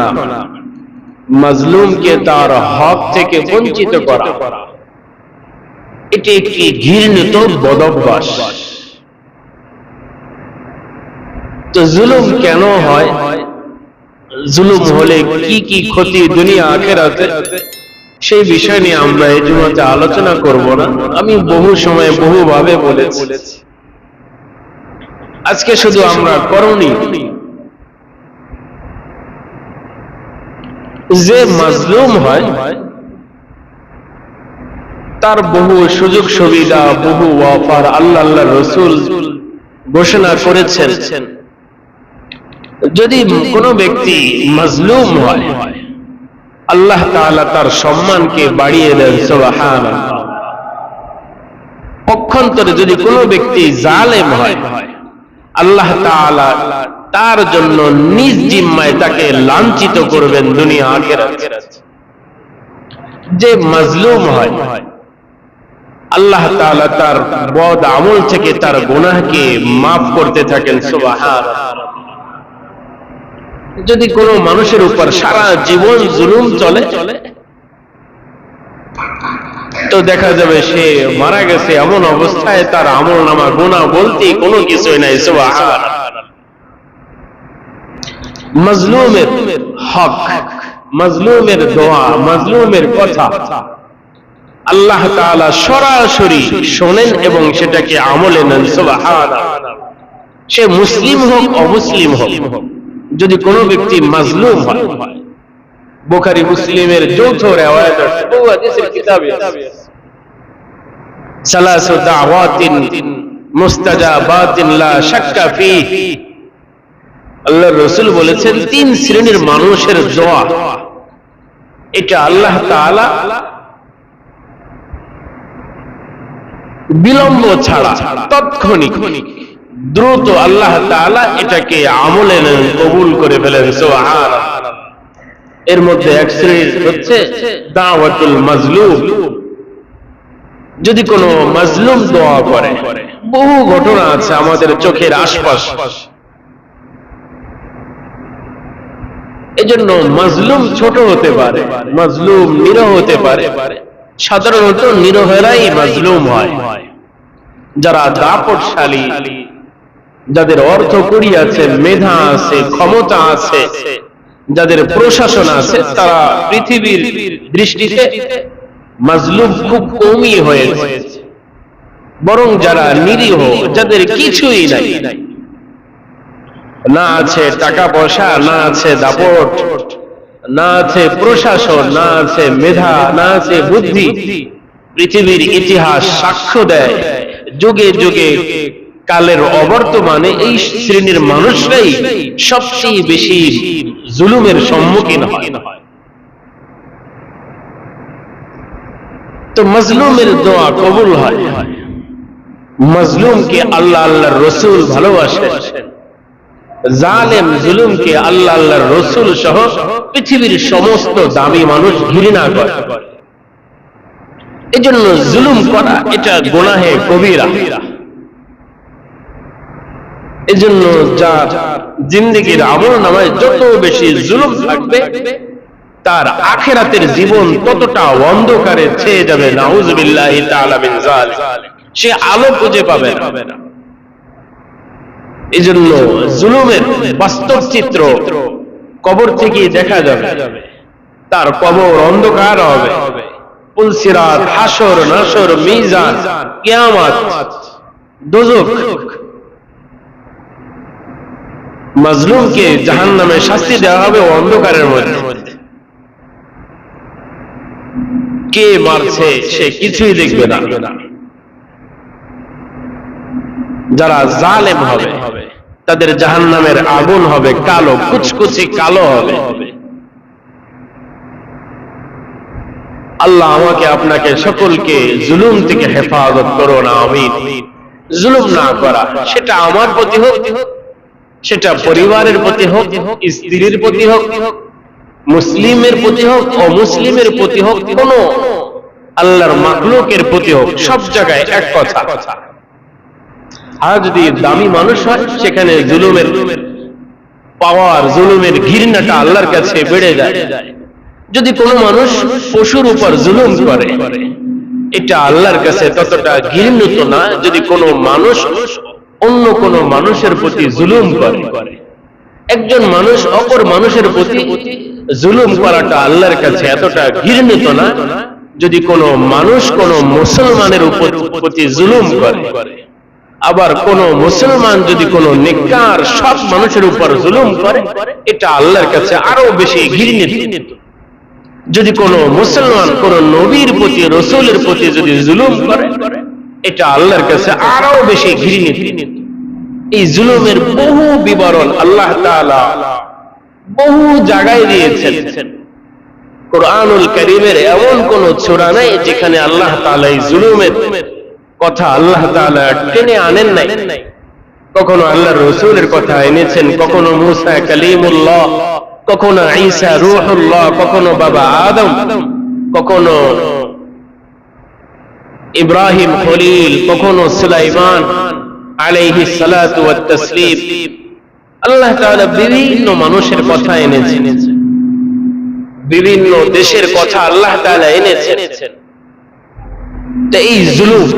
প্রার্থনা মাজলুমকে তার হক থেকে বঞ্চিত করা। এটি একটি ঘৃণিত বদভ্যাস। তো জুলুম কেন হয়? জুলুম হলে কি কি ক্ষতি দুনিয়া আখেরাতে? সেই বিষয় নিয়ে আমরা এই জুমাতে আলোচনা করব না। আমি বহু সময় বহুভাবে বলেছি। আজকে শুধু আমরা করণীয় যে মাজলুম হয়, তার বহু সুযোগ সুবিধা, বহু অফার আল্লাহ আল্লাহ রসুল ঘোষণা করেছেন। যদি কোনো ব্যক্তি মাজলুম হয়, আল্লাহ তাআলা তার সম্মানকে বাড়িয়ে দেন সুবহান পক্ষান্তরে যদি কোনো ব্যক্তি জালেম হয় আল্লাহ তার জন্য নিজ জিম্মায় তাকে লাঞ্ছিত করবেন দুনিয়া আখেরাত। যে মাজলুম হয়, আল্লাহ তাআলা তার বদ আমল থেকে তার গুনাহকে মাফ করতে থাকেন যদি কোনো মানুষের উপর সারা জীবন জুলুম চলে চলে তো দেখা যাবে সে মারা গেছে, এমন অবস্থায় তার আমল নামা গুণা বলতে কোনো কিছুই নাই মজলুমের হক, মজলুমের দোয়া, মজলুমের কথা আল্লাহ সরাসরি শোনেন এবং সেটাকে আমলে নেন সে মুসলিম হোক, অমুসলিম হোক, যদি কোনো ব্যক্তি মাজলুম হয়। বুখারী, মুসলিমের যৌথ আছে। সালাসু দাওয়াতিন মুস্তাজাবাতিন লা শাক্কা বলেছেন, তিন শ্রেণির মানুষের দোয়া। এটা আল্লাহ তাআলা বিলম্ব ছাড়া, তৎক্ষণিক, দ্রুত আল্লাহ তাআলা এটাকে আমলে নেন, কবুল করে ফেলেন। সুবহান এর মধ্যে এক শ্রেণির হচ্ছে দাওয়াতুল মাজলুম। যদি কোনো মাজলুম দোয়া করে বহু ঘটনা আছে আমাদের চোখের আশপাশ। এজন্য মাজলুম ছোট হতে পারে মাজলুম নিরহ হতে পারে। সাধারণত নিরহেরাই মাজলুম হয়। যারা দাপটশালী যাদের অর্থ কুড়ি আছে মেধা আছে ক্ষমতা আছে যাদের প্রশাসন আছে তারা পৃথিবীর দৃষ্টিতে মাজলুম খুব কমই হয়েছে। বরং যারা নিরীহ, যাদের কিছুই নাই। না আছে টাকা পয়সা না আছে দাপট, না আছে প্রশাসন, না আছে মেধা, না আছে বুদ্ধি। পৃথিবীর ইতিহাস সাক্ষ্য দেয়। যুগে যুগে কালের অবর্তমানে এই শ্রেণির মানুষরাই সবচেয়ে বেশি জুলুমের সম্মুখীন হয়। তো মজলুমের দোয়া কবুল হয়। মজলুমকে আল্লাহ আল্লাহ রসুল জালেম জুলুমকে আল্লাহ আল্লাহর রসুল সহ পৃথিবীর সমস্ত দামি মানুষ ঘৃণা করে। এজন্য জুলুম করা এটা গোনাহে কবিরা এজন্য যার জিন্দিগির আমল নামায় যত বেশি জুলুম থাকবে তার আখেরাতের জীবন ততটা অন্ধকারে ছেয়ে যাবে, নাউজুবিল্লাহি সে আলো খুঁজে পাবে এই জন্য জুলুমের বাস্তব চিত্র কবর থেকে দেখা যাবে। তার কবর অন্ধকার হবে। পুলসিরাত হাসর নাসর মিজান, কিয়ামত দোজক মাজলুমকে জাহান্নামে শাস্তি দেওয়া হবে অন্ধকারের মধ্যে। কে মারছে সে কিছুই দেখবে না। যারা জালেম হবে, তাদের জাহান্নামের আগুন হবে, কালো, কুচকুচি কালো হবে। আল্লাহ আমাকে আপনাকে সকলকে জুলুম থেকে হেফাজত করো না আমি জুলুম না করা, সেটা আমার প্রতি হোক, সেটা পরিবারের প্রতি হোক, স্ত্রীর প্রতি হোক মুসলিমের প্রতি হোক, অমুসলিমের প্রতি হোক, কোন আল্লাহর মাকলুকের প্রতি হোক, সব জায়গায় এক কথা। আর যদি দামি মানুষ হয়, সেখানে জুলুমের পাওয়ার, জুলুমের ঘৃণাটা আল্লাহর কাছে বেড়ে যায়। যদি কোনো মানুষ পশুর উপর জুলুম করে, এটা আল্লাহর কাছে ততটা ঘৃণিত না। যদি কোনো মানুষ অন্য কোনো মানুষের প্রতি জুলুম করে, একজন মানুষ অপর মানুষের প্রতি জুলুম করাটা আল্লাহর কাছে এতটা ঘৃণিত না, যদি কোনো মানুষ কোনো মুসলমানের উপর প্রতি জুলুম করে। আবার কোন মুসলমান যদি কোন নেককার সব মানুষের উপর জুলুম করে, এটা আল্লাহর কাছে আরও বেশি ঘৃণিত। যদি কোন মুসলমান কোন নবীর প্রতি, রসুলের প্রতি যদি জুলুম করে, এটা আল্লাহর কাছে আরও বেশি ঘৃণিত। এই জুলুমের বহু বিবরণ আল্লাহ তাআলা বহু জায়গায় দিয়েছেন। কোরআনুল করিমের এমন কোন ছোড়া নাই যেখানে আল্লাহ এই জুলুমের কথা আল্লাহ তাআলা টেনে আনেন নাই। কখনো আল্লাহ রসুলের কথা এনেছেন, কখনো মুসা কালিমুল্লাহ, কখনো ঈসা রূহুল্লাহ, কখনো বাবা আদম, কখনো ইব্রাহিম খলিল, কখনো সুলাইমান আলাইহি সালাতু ওয়াত তাসলিম। আল্লাহ বিভিন্ন মানুষের কথা এনেছেন বিভিন্ন দেশের কথা আল্লাহ তাআলা এনেছেন এই জুলুম।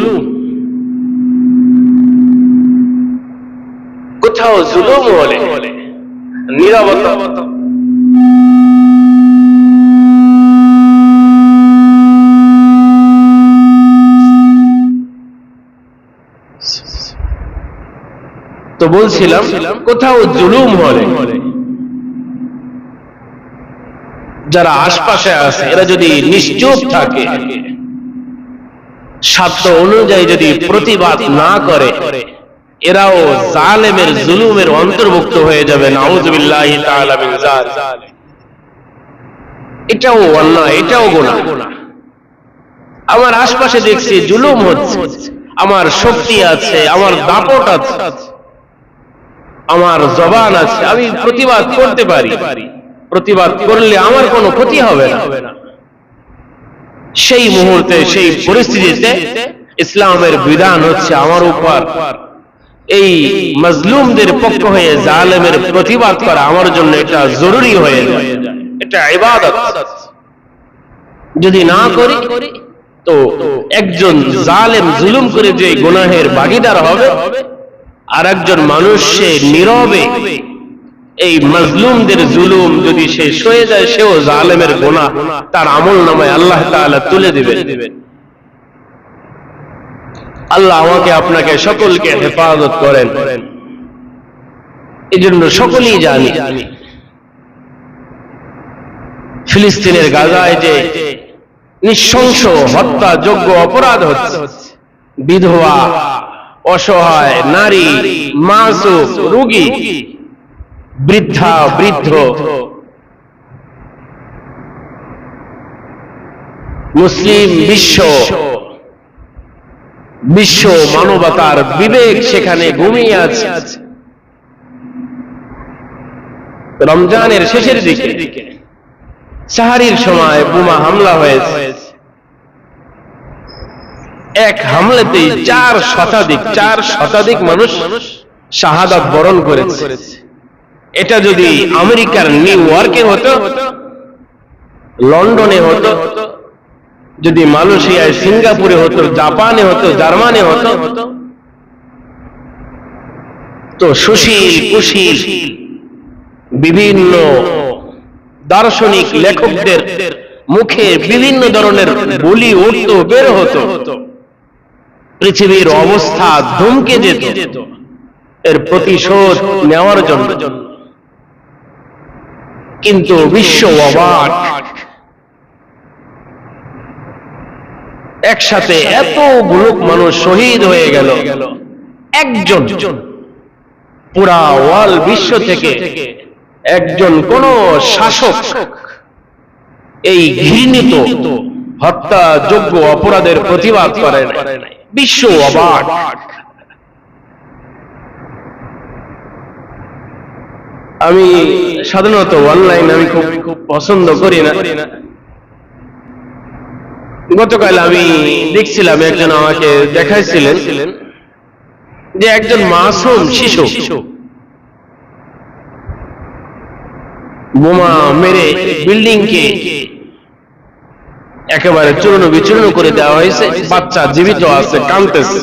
কোথাও জুলুম হলে, নিরবতা। তো বলছিলাম, কোথাও জুলুম হলে যারা আশপাশে আছে, এরা যদি নিশ্চুপ থাকে স্বার্থ অনুযায়ী যদি প্রতিবাদ না করে, এরাও জালেমের জুলুমের অন্তর্ভুক্ত হয়ে যাবে। এটাও অন্যায়, এটাও গুনাহ। আমার আশপাশে দেখছি জুলুম হচ্ছে। আমার শক্তি আছে, আমার দাপট আছে। আমার জবান আছে, আমি প্রতিবাদ করতে পারি। প্রতিবাদ করলে আমার কোনো ক্ষতি হবে না। সেই মুহূর্তে, সেই পরিস্থিতিতে ইসলামের বিধান হচ্ছে আমার উপর। এই মজলুমদের পক্ষ হয়ে জালেমের প্রতিবাদ করা আমার জন্য এটা জরুরি হয়ে এটা ইবাদত। যদি না করি, তো একজন জালেম জুলুম করে যে গুনাহের ভাগিদার হবে আর একজন মানুষ সে নীরবে এই মজলুমদের জুলুম যদি সে সয়ে যায়, সেও জালেমের গোনা তার আমল নামায় আল্লাহ তাআলা তুলে দিবেন। আল্লাহ আমাকে আপনাকে সকলকে হেফাজত করেন। এই জন্য সকলেই জানি, ফিলিস্তিনের গাজায় যে নিঃশংস হত্যা যোগ্য অপরাধ হচ্ছে, বিধবা অসহায়, নারী মাসুক রোগী, বৃদ্ধা, বৃদ্ধ। মুসলিম বিশ্ব বিশ্ব মানবতার বিবেক সেখানে ঘুমিয়ে আছে। রমজানের শেষের দিকে সাহারির সময় বোমা হামলা হয়েছে। এক হামলাতেই চার শতাধিক চার শতাধিক মানুষ শাহাদাত বরণ করেছে। এটা যদি আমেরিকার নিউ ইয়র্কে হতো লন্ডনে হতো যদি মালয়েশিয়ায় সিঙ্গাপুরে হতো জাপানে হতো জার্মানে হতো তো সুশীল কুশীল বিভিন্ন দার্শনিক লেখকদের মুখে বিভিন্ন ধরনের বলি উঠত বের হতো। পৃথিবীর অবস্থা ধমকে যেত। এর প্রতিশোধ নেওয়ার জন্য। কিন্তু বিশ্ব অবাক। একসাথে এতগুলো মানুষ শহীদ হয়ে গেল। একজন। পুরা ওয়াল বিশ্ব থেকে একজন কোন শাসক এই ঘৃণিত হত্যাযোগ্য অপরাধের প্রতিবাদ করে নাই। বিশ্ব অবাক আমি সাধারণত অনলাইন আমি খুব খুব পছন্দ করি না। গতকাল আমি দেখছিলাম একজন আমাকে দেখাইছিলেন যে একজন মাসুম শিশু। বোমা মেরে বিল্ডিং কে একেবারে চূর্ণ বিচূর্ণ করে দেওয়া হয়েছে। বাচ্চা জীবিত আছে কাঁদতেছে